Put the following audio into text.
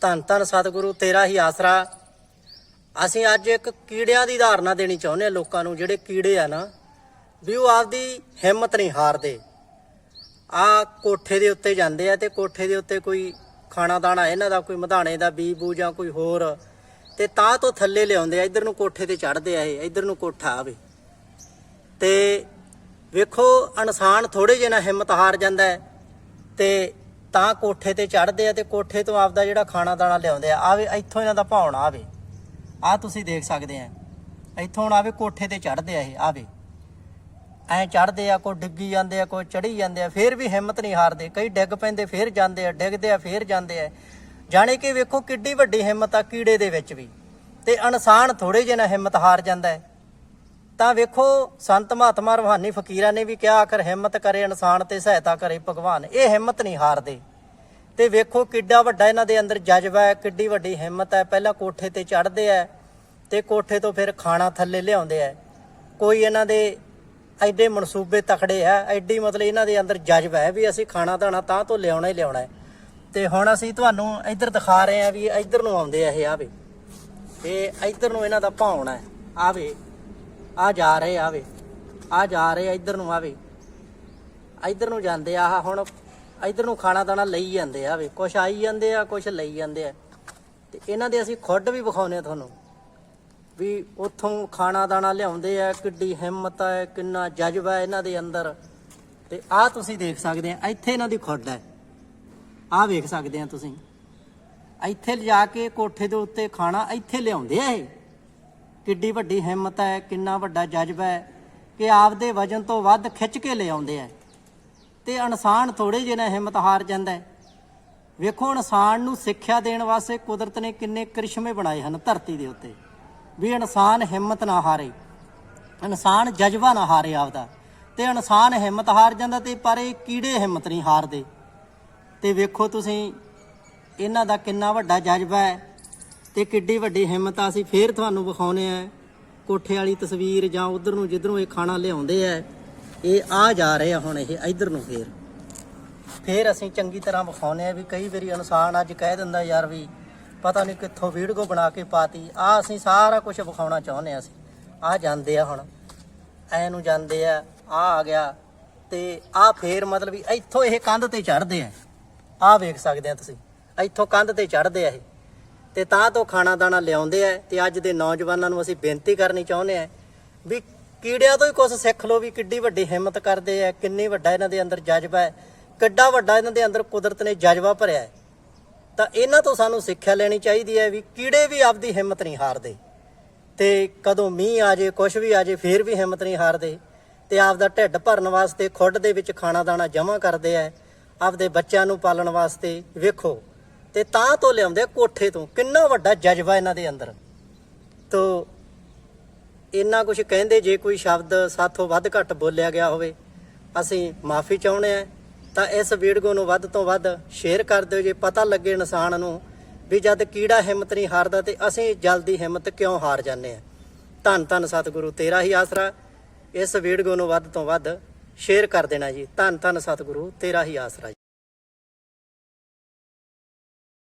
ਧੰਨ ਧੰਨ ਸਤਿਗੁਰੂ, ਤੇਰਾ ਹੀ ਆਸਰਾ। ਅਸੀਂ ਅੱਜ ਇੱਕ ਕੀੜਿਆਂ ਦੀ ਧਾਰਨਾ ਦੇਣੀ ਚਾਹੁੰਦੇ ਆ ਲੋਕਾਂ ਨੂੰ, ਜਿਹੜੇ ਕੀੜੇ ਆ ਨਾ, ਵੀ ਉਹ ਆਪਦੀ ਹਿੰਮਤ ਨਹੀਂ ਹਾਰਦੇ। ਆ ਕੋਠੇ ਦੇ ਉੱਤੇ ਜਾਂਦੇ ਆ ਤੇ ਕੋਠੇ ਦੇ ਉੱਤੇ ਕੋਈ ਖਾਣਾ ਦਾਣਾ, ਇਹਨਾਂ ਦਾ ਕੋਈ ਮਧਾਣੇ ਦਾ ਬੀ ਬੂ ਜਾਂ ਕੋਈ ਹੋਰ, ਤੇ ਤਾਂ ਤੋਂ ਥੱਲੇ ਲਿਆਉਂਦੇ ਆ, ਇਧਰ ਨੂੰ ਕੋਠੇ ਤੇ ਚੜਦੇ ਆ ਇਹ, ਇਧਰ ਨੂੰ ਕੋਠਾ ਆਵੇ। ਤੇ ਵੇਖੋ, ਇਨਸਾਨ ਥੋੜੇ ਜਿਹਾ ਨਾ ਹਿੰਮਤ ਹਾਰ ਜਾਂਦਾ ਹੈ ਤੇ ਤਾਂ ਕੋਠੇ ਤੇ ਚੜਦੇ ਆ ਤੇ ਕੋਠੇ ਤੋਂ ਆਪਦਾ ਜਿਹੜਾ ਖਾਣਾ ਦਾਣਾ ਲਿਆਉਂਦੇ ਆ। ਆਵੇ ਇੱਥੋਂ ਇਹਨਾਂ ਦਾ ਭਾਉਣਾ ਆਵੇ ਆ ਤੁਸੀਂ ਦੇਖ ਸਕਦੇ ਆ। ਇੱਥੋਂ ਹੁਣ ਆਵੇ ਕੋਠੇ ਤੇ ਚੜਦੇ ਆ ਇਹ ਆਵੇ ਐ ਚੜਦੇ ਆ, ਕੋਈ ਡਿੱਗੀ ਜਾਂਦੇ ਆ, ਕੋਈ ਚੜੀ ਜਾਂਦੇ ਆ, ਫੇਰ ਵੀ ਹਿੰਮਤ ਨਹੀਂ ਹਾਰਦੇ। ਕਈ ਡਿੱਗ ਪੈਂਦੇ, ਫੇਰ ਜਾਂਦੇ ਆ, ਡਿੱਗਦੇ ਆ, ਫੇਰ ਜਾਂਦੇ ਆ। ਜਾਣੇ ਕਿ ਵੇਖੋ ਕਿੱਡੀ ਵੱਡੀ ਹਿੰਮਤ ਆ ਕੀੜੇ ਦੇ ਵਿੱਚ ਵੀ। ਤੇ ਇਨਸਾਨ ਥੋੜੇ ਜਿਹੇ ਨਾਲ ਹਿੰਮਤ ਹਾਰ ਜਾਂਦਾ ਹੈ। ਤਾਂ ਵੇਖੋ, ਸੰਤ ਮਹਾਤਮਾ ਰੂਹਾਨੀ ਫਕੀਰਾਂ ਨੇ ਵੀ ਕਿਹਾ, ਆਖਰ ਹਿੰਮਤ ਕਰੇ ਇਨਸਾਨ ਤੇ ਸਹਾਇਤਾ ਕਰੇ ਭਗਵਾਨ। ਇਹ ਹਿੰਮਤ ਨਹੀਂ ਹਾਰਦੇ। ਤੇ ਵੇਖੋ ਕਿੱਡਾ ਵੱਡਾ ਇਹਨਾਂ ਦੇ ਅੰਦਰ ਜਜ਼ਬਾ ਹੈ, ਕਿੱਡੀ ਵੱਡੀ ਹਿੰਮਤ ਹੈ। ਪਹਿਲਾਂ ਕੋਠੇ ਤੇ ਚੜ੍ਹਦੇ ਆ ਤੇ ਕੋਠੇ ਤੋਂ ਫਿਰ ਖਾਣਾ ਥੱਲੇ ਲਿਆਉਂਦੇ ਆ ਕੋਈ ਇਹਨਾਂ ਦੇ ਐਡੇ ਮਨਸੂਬੇ ਤਖੜੇ ਆ ਐਡੀ ਮਤਲਬ ਇਹਨਾਂ ਦੇ ਅੰਦਰ ਜਜ਼ਬਾ ਹੈ ਵੀ ਅਸੀਂ ਖਾਣਾ ਦਾਣਾ ਤਾਂ ਤੋਂ ਲਿਆਉਣਾ ਹੀ ਲਿਆਉਣਾ ਹੈ। ਤੇ ਹੁਣ ਅਸੀਂ ਤੁਹਾਨੂੰ ਇੱਧਰ ਦਿਖਾ ਰਹੇ ਆ ਵੀ ਇੱਧਰ ਨੂੰ ਆਉਂਦੇ ਆ ਇਹ ਆਵੇ। ਇਹ ਇੱਧਰ ਨੂੰ ਇਹਨਾਂ ਦਾ ਭਾਉਣਾ ਹੈ। ਆਵੇ। ਆ ਜਾ ਰਹੇ ਆਵੇ ਆ ਜਾ ਰਹੇ ਆ, ਇੱਧਰ ਨੂੰ ਆਵੇ ਇੱਧਰ ਨੂੰ ਜਾਂਦੇ ਆ, ਆਹ ਹੁਣ ਇੱਧਰ ਨੂੰ ਖਾਣਾ ਦਾਣਾ ਲਈ ਜਾਂਦੇ ਆ ਆਵੇ ਕੁਛ ਆਈ ਜਾਂਦੇ ਆ, ਕੁਛ ਲਈ ਜਾਂਦੇ ਆ। ਤੇ ਇਹਨਾਂ ਦੇ ਅਸੀਂ ਖੁੱਡ ਵੀ ਵਿਖਾਉਨੇ ਆ ਤੁਹਾਨੂੰ। ਵੀ ਉੱਥੋਂ ਖਾਣਾ ਦਾਣਾ ਲਿਆਉਂਦੇ ਆ, ਕਿੱਡੀ ਹਿੰਮਤ ਹੈ ਕਿੰਨਾ ਜਜ਼ਬਾ ਹੈ ਇਹਨਾਂ ਦੇ ਅੰਦਰ। ਤੇ ਆਹ ਤੁਸੀਂ ਦੇਖ ਸਕਦੇ ਆ, ਇੱਥੇ ਇਹਨਾਂ ਦੀ ਖੁੱਡ ਹੈ ਆਹ ਵੇਖ ਸਕਦੇ ਆ ਤੁਸੀਂ। ਇੱਥੇ ਲਿਜਾ ਕੇ ਕੋਠੇ ਦੇ ਉੱਤੇ ਖਾਣਾ ਇੱਥੇ ਲਿਆਉਂਦੇ ਆ ਇਹ। ਕਿੱਡੀ ਵੱਡੀ ਹਿੰਮਤ ਹੈ, ਕਿੰਨਾ ਵੱਡਾ ਜਜ਼ਬਾ ਹੈ ਕਿ ਆਪਦੇ ਵਜਨ ਤੋਂ ਵੱਧ ਖਿੱਚ ਕੇ ਲਿਆਉਂਦੇ ਆ। ਤੇ ਇਨਸਾਨ ਥੋੜੇ ਜਿਹੇ ਨਾਲ ਹਿੰਮਤ ਹਾਰ ਜਾਂਦਾ ਹੈ। ਵੇਖੋ, ਇਨਸਾਨ ਨੂੰ ਸਿੱਖਿਆ ਦੇਣ ਵਾਸਤੇ ਕੁਦਰਤ ਨੇ ਕਿੰਨੇ ਕਰਿਸ਼ਮੇ ਬਣਾਏ ਹਨ ਧਰਤੀ ਦੇ ਉੱਤੇ। ਵੀ ਇਨਸਾਨ ਹਿੰਮਤ ਨਾ ਹਾਰੇ, ਇਨਸਾਨ ਜਜ਼ਬਾ ਨਾ ਹਾਰੇ ਆਪਦਾ। ਤੇ ਇਨਸਾਨ ਹਿੰਮਤ ਹਾਰ ਜਾਂਦਾ ਤੇ ਪਰ ਇਹ ਕੀੜੇ ਹਿੰਮਤ ਨਹੀਂ ਹਾਰਦੇ। ਤੇ ਵੇਖੋ ਤੁਸੀਂ, ਇਹਨਾਂ ਦਾ ਕਿੰਨਾ ਵੱਡਾ ਜਜ਼ਬਾ ਹੈ। ਤੇ ਕਿੱਡੀ ਵੱਡੀ ਹਿੰਮਤ ਆ, ਅਸੀਂ ਫੇਰ ਤੁਹਾਨੂੰ ਵਿਖਾਉਨੇ ਆ। ਕੋਠੇ ਵਾਲੀ ਤਸਵੀਰ ਜਾਂ ਉਧਰ ਨੂੰ ਜਿੱਧਰੋਂ ਇਹ ਖਾਣਾ ਲਿਆਉਂਦੇ ਆ, ਇਹ ਆ ਜਾ ਰਹੇ ਆ ਹੁਣ ਇਹ ਇੱਧਰ ਨੂੰ ਫੇਰ। ਫੇਰ ਅਸੀਂ ਚੰਗੀ ਤਰ੍ਹਾਂ ਵਿਖਾਉਨੇ ਆ ਵੀ ਕਈ ਵਾਰੀ ਇਨਸਾਨ ਅੱਜ ਕਹਿ ਦਿੰਦਾ ਯਾਰ ਵੀ ਪਤਾ ਨਹੀਂ ਕਿੱਥੋਂ ਵੀਡੀਓ ਬਣਾ ਕੇ ਪਾਤੀ। ਆ ਅਸੀਂ ਸਾਰਾ ਕੁਝ ਵਿਖਾਉਣਾ ਚਾਹੁੰਦੇ ਆ ਅਸੀਂ। ਆ ਜਾਂਦੇ ਆ ਹੁਣ। ਐ ਨੂੰ ਜਾਂਦੇ ਆ ਆ ਆ ਗਿਆ ਤੇ ਆ ਫੇਰ ਮਤਲਬ ਵੀ ਇੱਥੋਂ ਇਹ ਕੰਧ ਤੇ ਚੜਦੇ ਆ। ਆ ਵੇਖ ਸਕਦੇ ਆ ਤੁਸੀਂ। ਇੱਥੋਂ ਕੰਧ ਤੇ ਚੜਦੇ ਆ ਇਹ। ਤੇ ਤਾਂ ਤੋਂ ਖਾਣਾ ਦਾਣਾ ਲਿਆਉਂਦੇ ਆ ਤੇ ਅੱਜ ਦੇ ਨੌਜਵਾਨਾਂ ਨੂੰ ਅਸੀਂ ਬੇਨਤੀ ਕਰਨੀ ਚਾਹੁੰਦੇ ਆ ਵੀ ਕੀੜਿਆਂ ਤੋਂ ਹੀ ਕੁਝ ਸਿੱਖ ਲਓ ਵੀ ਕਿੱਡੀ ਵੱਡੀ ਹਿੰਮਤ ਕਰਦੇ ਆ, ਕਿੰਨੀ ਵੱਡਾ ਇਹਨਾਂ ਦੇ ਅੰਦਰ ਜਜ਼ਬਾ ਹੈ, ਕਿੱਡਾ ਵੱਡਾ ਇਹਨਾਂ ਦੇ ਅੰਦਰ ਕੁਦਰਤ ਨੇ ਜਜ਼ਬਾ ਭਰਿਆ ਹੈ। ਤਾਂ ਇਹਨਾਂ ਤੋਂ ਸਾਨੂੰ ਸਿੱਖਿਆ ਲੈਣੀ ਚਾਹੀਦੀ ਹੈ ਵੀ ਕੀੜੇ ਵੀ ਆਪਦੀ ਹਿੰਮਤ ਨਹੀਂ ਹਾਰਦੇ। ਤੇ ਕਦੋਂ ਮੀਂਹ ਆ ਜੇ ਕੁਝ ਵੀ ਆ ਜੇ, ਫੇਰ ਵੀ ਹਿੰਮਤ ਨਹੀਂ ਹਾਰਦੇ। ਤੇ ਆਪਦਾ ਢਿੱਡ ਭਰਨ ਵਾਸਤੇ ਖੁੱਡ ਦੇ ਵਿੱਚ ਖਾਣਾ ਦਾਣਾ ਜਮ੍ਹਾਂ ਕਰਦੇ ਆ। ਆਪਦੇ ਬੱਚਿਆਂ ਨੂੰ ਪਾਲਣ ਵਾਸਤੇ ਵੇਖੋ ਤੇ ਤਾਂ ਤੋਂ ਲਿਆਉਂਦੇ ਕੋਠੇ ਤੋਂ। ਕਿੰਨਾ ਵੱਡਾ ਜਜ਼ਬਾ ਇਹਨਾਂ ਦੇ ਅੰਦਰ। ਤੋ ਇੰਨਾ ਕੁਝ ਕਹਿੰਦੇ, ਜੇ ਕੋਈ ਸ਼ਬਦ ਸਾਥੋਂ ਵੱਧ ਘੱਟ ਬੋਲਿਆ ਗਿਆ ਹੋਵੇ, ਅਸੀਂ ਮਾਫੀ ਚਾਹੁੰਦੇ ਆ ਤਾਂ ਇਸ ਵੀਡੀਓ ਨੂੰ ਵੱਧ ਤੋਂ ਵੱਧ ਸ਼ੇਅਰ ਕਰ ਦਿਓ, ਜੇ ਪਤਾ ਲੱਗੇ ਇਨਸਾਨ ਨੂੰ ਵੀ ਜਦ ਕੀੜਾ ਹਿੰਮਤ ਨਹੀਂ ਹਾਰਦਾ ਤੇ ਅਸੀਂ ਜਲਦੀ ਹਿੰਮਤ ਕਿਉਂ ਹਾਰ ਜਾਂਦੇ ਆ ਧੰਨ ਧੰਨ ਸਤਿਗੁਰੂ, ਤੇਰਾ ਹੀ ਆਸਰਾ। ਇਸ ਵੀਡੀਓ ਨੂੰ ਵੱਧ ਤੋਂ ਵੱਧ ਸ਼ੇਅਰ ਕਰ ਦੇਣਾ ਜੀ। ਧੰਨ ਧੰਨ ਸਤਿਗੁਰੂ, ਤੇਰਾ ਹੀ ਆਸਰਾ ਜੀ।